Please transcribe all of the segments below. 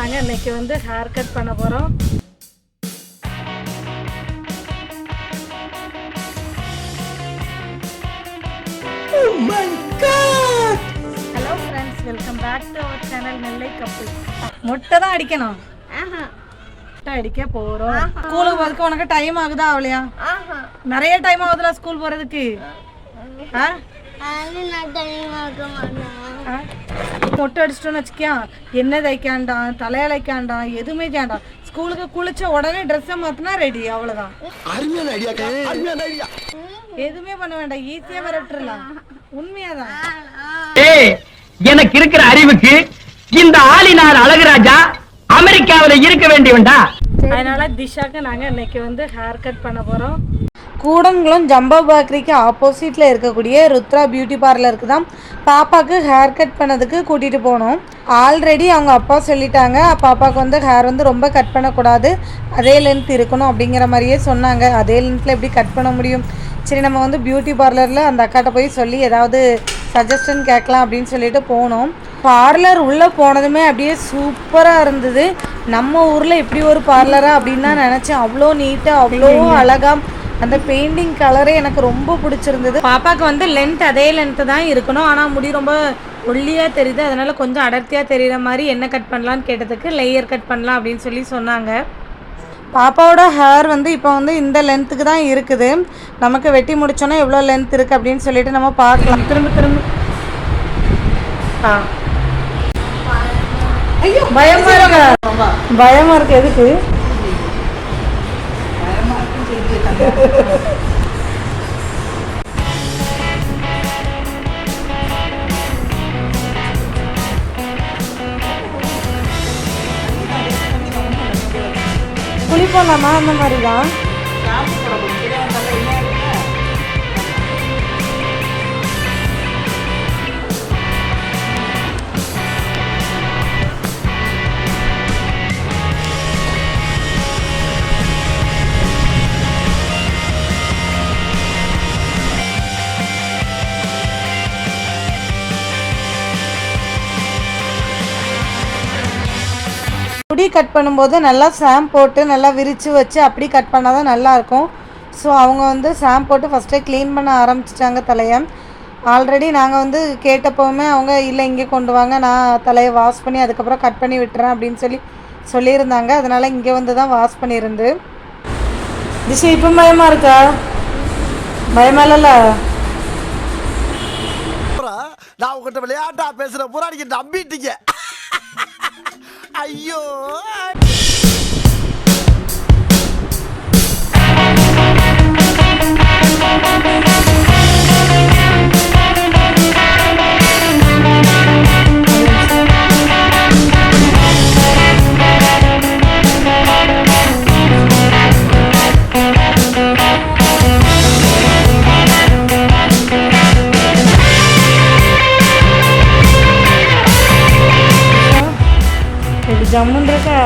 நாங்கள் இன்னைக்கு வந்து ஹேர் கட் பண்ண போகிறோம் hello friends welcome back to our channel Nellai cup முட்டை தான் அடிக்கணும். முட்டை அடிக்க போகிறோம் ஸ்கூலுக்கு போகிறதுக்கு உனக்கு டைம் ஆகுதா அவளையா? நிறைய டைம் ஆகுதுல ஸ்கூல் போகிறதுக்கு ஆ? ஆ? மொட்டை அடிச்சிட்டோன்னு வச்சுக்கியா என்ன தைக்காண்டாம் தலையழைக்காண்டாம் எதுவுமே செய்யாண்டாம் ஸ்கூலுக்கு குளிச்ச உடனே ட்ரெஸ்ஸை மாற்றினா ரெடி அவ்வளோதான் ஐடியா எதுவுமே பண்ண வேண்டாம். ஈஸியாக விரட்டுறலாம். உண்மையாதான். எனக்கு இருக்கிற அறிவுக்கு இந்த ஆளினார் அழகுராஜா அமெரிக்காவில இருக்க வேண்டியவன்டா. அதனால திஷாக்கு நாங்கள் இன்னைக்கு வந்து ஹேர் கட் பண்ண போகிறோம் கூடங்குளம் ஜம்போ பேக்கரிக்கு ஆப்போசிட்டில் இருக்கக்கூடிய ருத்ரா பியூட்டி பார்லருக்கு தான் பாப்பாக்கு ஹேர் கட் பண்ணதுக்கு கூட்டிகிட்டு போனோம். ஆல்ரெடி அவங்க அப்பா சொல்லிட்டாங்க பாப்பாவுக்கு வந்து ஹேர் வந்து ரொம்ப கட் பண்ணக்கூடாது. அதே லென்த் இருக்கணும் அப்படிங்கிற மாதிரியே சொன்னாங்க. அதே லென்த்தில் எப்படி கட் பண்ண முடியும்? சரி நம்ம வந்து பியூட்டி பார்லரில் அந்த அக்காட்ட போய் சொல்லி ஏதாவது சஜஷன் கேட்கலாம் அப்படின்னு சொல்லிட்டு போனோம். பார்லர் உள்ளே போனதுமே அப்படியே சூப்பராக இருந்தது. நம்ம ஊரில் இப்படி ஒரு பார்லரா அப்படின்னு தான் நினச்சேன். அவ்வளோ நீட்டாக அவ்வளோ அழகாக அந்த பெயிண்டிங் கலரே எனக்கு ரொம்ப பிடிச்சிருந்தது. பாப்பாக்கு வந்து லென்த் அதே லென்த்து தான் இருக்கணும். ஆனால் முடி ரொம்ப ஒல்லியாக தெரியுது. அதனால் கொஞ்சம் அடர்த்தியாக தெரிகிற மாதிரி என்ன கட் பண்ணலான்னு கேட்டதுக்கு லேயர் கட் பண்ணலாம் அப்படின்னு சொல்லி சொன்னாங்க. பாப்பாவோட ஹேர் வந்து இப்போ வந்து இந்த லென்த்துக்கு தான் இருக்குது. நமக்கு வெட்டி முடிச்சோன்னா எவ்வளோ லென்த் இருக்குது அப்படின்னு சொல்லிட்டு நம்ம பார்க்கலாம். திரும்ப திரும்ப. ஆ. ஐயோ பயமாக இருக்கா? பயமாக இருக்குது எதுக்கு? குளிப்போலாமா அந்த மாதிரி தான் முடி கட் பண்ணும்போது நல்லா சாம் போட்டு நல்லா விரித்து வச்சு அப்படி கட் பண்ணால் தான் நல்லாயிருக்கும். ஸோ அவங்க வந்து ஷாம் போட்டு ஃபஸ்ட்டே க்ளீன் பண்ண ஆரம்பிச்சிட்டாங்க தலையை. ஆல்ரெடி நாங்கள் வந்து கேட்டப்போவுமே அவங்க இல்லை இங்கே கொண்டு வாங்க நான் தலையை வாஷ் பண்ணி அதுக்கப்புறம் கட் பண்ணி விட்டுறேன் அப்படின்னு சொல்லி சொல்லியிருந்தாங்க. அதனால் இங்கே வந்து தான் வாஷ் பண்ணியிருந்து. திஷா இப்போ பயமாக இருக்கா? பயமா இல்லைல்ல? நான் உங்கள்கிட்ட விளையாட்டா பேசுகிறேன் பூரா நீங்க நம்பிட்டீங்க. ஐயோ இது ஜம்முன்னு இருக்கா?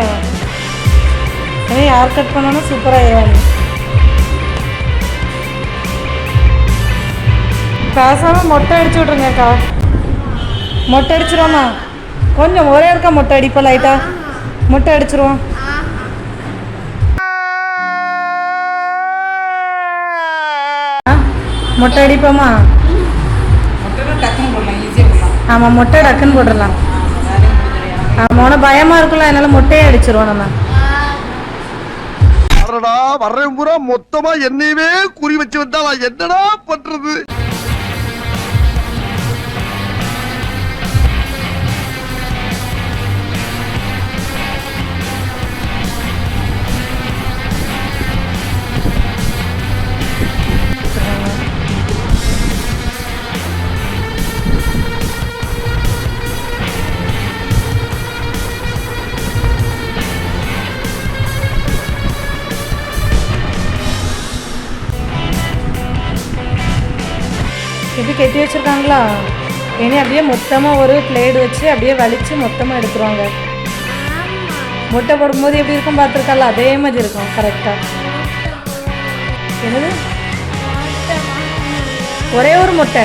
யார் கட் பண்ணாலும் சூப்பராக ஏறும். பேசாமல் மொட்டை அடிச்சு விட்ருங்கக்கா மொட்டை அடிச்சிருவோமா? கொஞ்சம் ஒரே இருக்கா மொட்டை அடிப்போம் லைட்டா மொட்டை அடிச்சிருவோம். மொட்டை அடிப்போமா? ஆமாம் மொட்டை டக்குன்னு போட்டுடலாம். ஆமாம் பயமா பயமாக இருக்குல்ல அதனால மொட்டையே அடிச்சிருவோம் நம்ம. அடடா வர்றேன் பூரா மொத்தமா என்னையவே குறி வச்சு வந்தா என்னடா பண்றது? கட்டி வச்சிருக்காங்களா? இனி அப்படியே மொத்தமாக ஒரு பிளேடு வச்சு அப்படியே வலித்து மொத்தமாக எடுத்துருவாங்க. முட்டை போடும்போது எப்படி இருக்கும் பார்த்துருக்கால அதே மாதிரி இருக்கும் கரெக்டாக என்னது? ஒரே ஒரு முட்டை.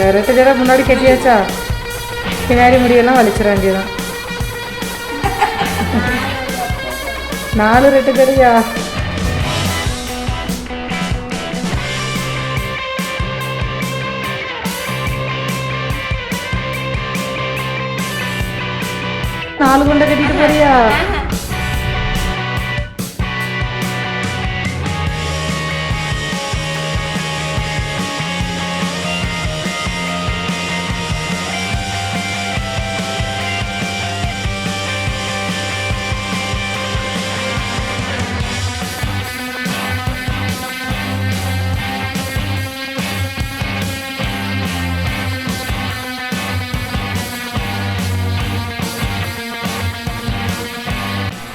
இல்லை ரெட்டு ஜடை முன்னாடி கட்டியாச்சா? பின்னாடி முடியெல்லாம் வலிச்சிட வேண்டியதான் நாலு ரெட்டு ஜடையா நாலு கொண்டை கட்டிட்டு போறியா?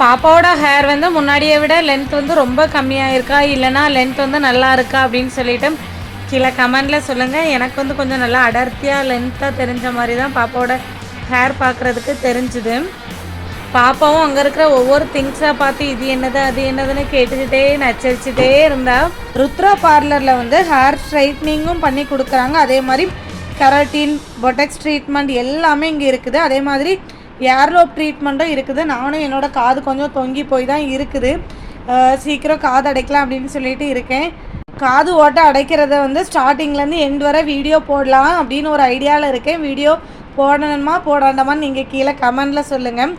பாப்பாவோட ஹேர் வந்து முன்னாடியை விட லென்த் வந்து ரொம்ப கம்மியாக இருக்கா இல்லைனா லென்த் வந்து நல்லா இருக்கா அப்படின்னு சொல்லிட்டு கீழே கமெண்டில் சொல்லுங்கள் எனக்கு வந்து கொஞ்சம் நல்லா அடர்த்தியாக லென்த்தாக தெரிஞ்ச மாதிரி தான் பாப்பாவோட ஹேர் பார்க்குறதுக்கு தெரிஞ்சுது. பாப்பாவும் அங்கே இருக்கிற ஒவ்வொரு திங்ஸாக பார்த்து இது என்னது அது என்னதுன்னு கேட்டுக்கிட்டே நச்சரிச்சுட்டே இருந்தா ருத்ரா பார்லரில் வந்து ஹேர் ஸ்ட்ரைட்னிங்கும் பண்ணி கொடுக்குறாங்க. அதே மாதிரி கெரட்டின் பொட்டெக்ஸ் ட்ரீட்மெண்ட் எல்லாமே இங்கே இருக்குது. அதே மாதிரி ஏர்லோப் ட்ரீட்மெண்ட்டும் இருக்குது. நானும் என்னோட காது கொஞ்சம் தொங்கி போய் தான் இருக்குது. சீக்கிரம் காது அடைக்கலாம் அப்படின்னு சொல்லிட்டு இருக்கேன். காது ஓட்டை அடைக்கிறத வந்து ஸ்டார்டிங்லேருந்து எண்ட் வரை வீடியோ போடலாம் அப்படின்னு ஒரு ஐடியாவில் இருக்கேன். வீடியோ போடணுமா போடாண்டாமான்னு நீங்கள் கீழே கமெண்டில் சொல்லுங்கள்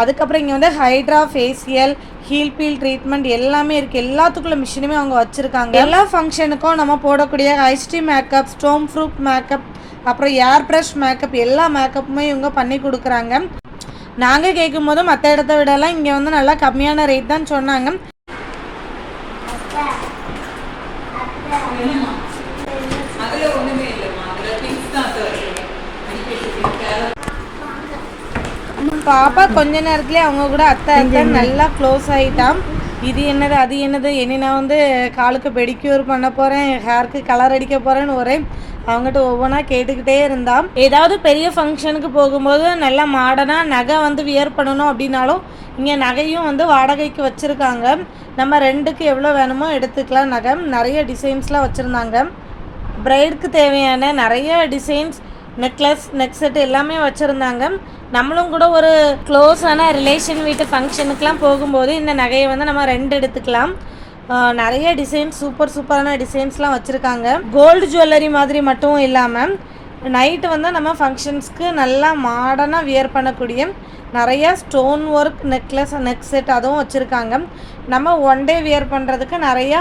அதுக்கப்புறம் இங்கே வந்து hydra facial heel peel treatment எல்லாமே இருக்குது எல்லாத்துக்குள்ள மிஷினுமே அவங்க வச்சுருக்காங்க. எல்லா ஃபங்க்ஷனுக்கும் நம்ம போடக்கூடிய ஐஸ்டி மேக்கப் ஸ்டோம் ஃப்ரூட் மேக்கப் அப்புறம் ஏர் ப்ரஷ் மேக்கப் எல்லா மேக்கப்புமே இவங்க பண்ணி கொடுக்குறாங்க. நாங்கள் கேட்கும் போது மற்ற இடத்த விடலாம். இங்கே வந்து நல்லா கம்மியான ரேட் தான் சொன்னாங்க. பாப்பா கொஞ்ச நேரத்துலயே அவங்க கூட அத்தை அத்தை நல்லா க்ளோஸ் ஆயிட்டான் இது என்னது அது என்னது? இனி நான் வந்து காலுக்கு பெடிக்யூர் பண்ண போறேன் ஹேருக்கு கலர் அடிக்க போறேன்னு ஒரே அவங்ககிட்ட ஒவ்வொன்றா கேட்டுக்கிட்டே இருந்தான் ஏதாவது பெரிய ஃபங்க்ஷனுக்கு போகும்போது நல்லா மாடனாக நகை வந்து வியர் பண்ணணும் அப்படின்னாலும் இங்கே நகையும் வந்து வாடகைக்கு வச்சுருக்காங்க. நம்ம ரெண்டுக்கு எவ்வளோ வேணுமோ எடுத்துக்கலாம். நகை நிறைய டிசைன்ஸ்லாம் வச்சுருந்தாங்க. பிரைடுக்கு தேவையான நிறைய டிசைன்ஸ் நெக்லஸ் நெக் செட் எல்லாமே வச்சுருந்தாங்க. நம்மளும் கூட ஒரு க்ளோஸான ரிலேஷன் வீட்டு ஃபங்க்ஷனுக்குலாம் போகும்போது இந்த நகையை வந்து நம்ம ரெண்டு எடுத்துக்கலாம். நிறைய டிசைன்ஸ் சூப்பர் சூப்பரான டிசைன்ஸ்லாம் வச்சுருக்காங்க. கோல்டு ஜுவல்லரி மாதிரி மட்டும் இல்லாமல் நைட்டு வந்து நம்ம ஃபங்க்ஷன்ஸ்க்கு நல்லா மாடர்னாக வியர் பண்ணக்கூடிய நிறைய stone work necklace neck set அதுவும் வச்சுருக்காங்க. நம்ம ஒன் டே வியர் பண்ணுறதுக்கு நிறையா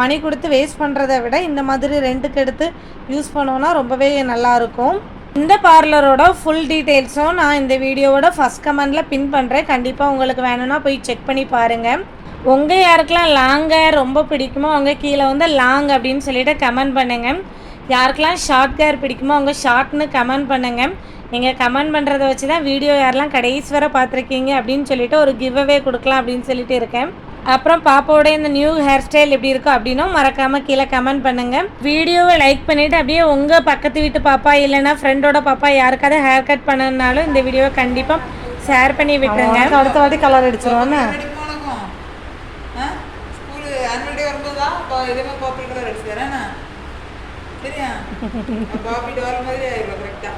மணி கொடுத்து வேஸ்ட் பண்ணுறதை விட இந்த மாதிரி ரெண்டுக்கு எடுத்து யூஸ் பண்ணோன்னா ரொம்பவே நல்லாயிருக்கும் இந்த பார்லரோட ஃபுல் டீட்டெயில்ஸும் நான் இந்த வீடியோவோட ஃபஸ்ட் கமெண்டில் பின் பண்ணுறேன் கண்டிப்பாக உங்களுக்கு வேணும்னா போய் செக் பண்ணி பாருங்கள் உங்கள் யாருக்கெல்லாம் லாங் ரொம்ப பிடிக்குமோ அவங்க கீழே வந்து லாங் அப்படின்னு சொல்லிட்டு கமெண்ட் பண்ணுங்கள் யாருக்கெல்லாம் ஷார்ட் கேர் பிடிக்குமோ அவங்க ஷார்ட்னு கமெண்ட் பண்ணுங்கள் நீங்கள் கமெண்ட் பண்ணுறத வச்சு தான் வீடியோ யாரெல்லாம் கடைசி வர பார்த்துருக்கீங்க அப்படின்னு சொல்லிட்டு ஒரு கிவ் அவே கொடுக்கலாம் அப்படின்னு சொல்லிட்டு இருக்கேன். அப்புறம் பாப்பாவோட இந்த நியூ ஹேர் ஸ்டைல் எப்படி இருக்கோ அப்படின்னும் மறக்காமல் கீழே கமெண்ட் பண்ணுங்கள் வீடியோவை லைக் பண்ணிவிட்டு அப்படியே உங்கள் பக்கத்து வீட்டு பாப்பா இல்லைன்னா ஃப்ரெண்டோட பாப்பா யாருக்காவது ஹேர் கட் பண்ணனாலும் இந்த வீடியோவை கண்டிப்பாக ஷேர் பண்ணி விட்டுருங்க. அடுத்த வாட்டி கலர் அடிச்சிருவோன்னு வணக்கம் ஆ ஸ்கூலு ஆனுவல் டே வரும்போது தான் இப்போ இதே மாதிரி பாப்பி கலர் அடிச்சு தரேன் சரியா பாப்பிட்டு வர மாதிரி ஆயிடும் கரெக்டாக